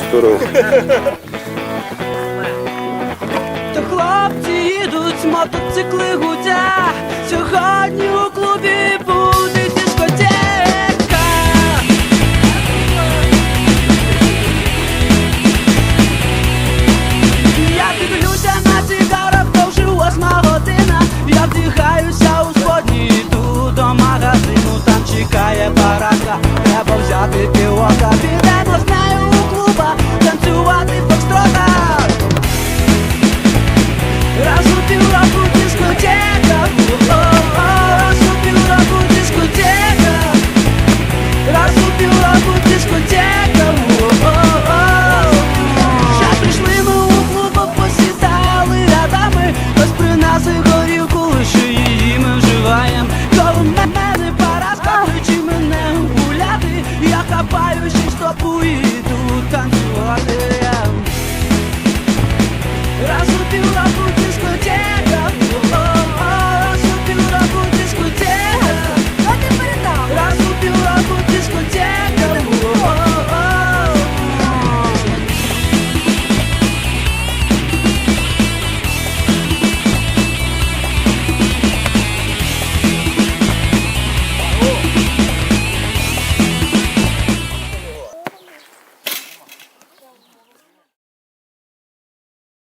суперово. То хлопці їдуть, мотоцикли гудять. Сьогодні у клубі буде дискотека. Я дивлюся на цигарок, то вже восьма година. Я вдихаюся у сході, йду до магазину, там чекає барака. Треба взяти півока, Разлупил, разлупил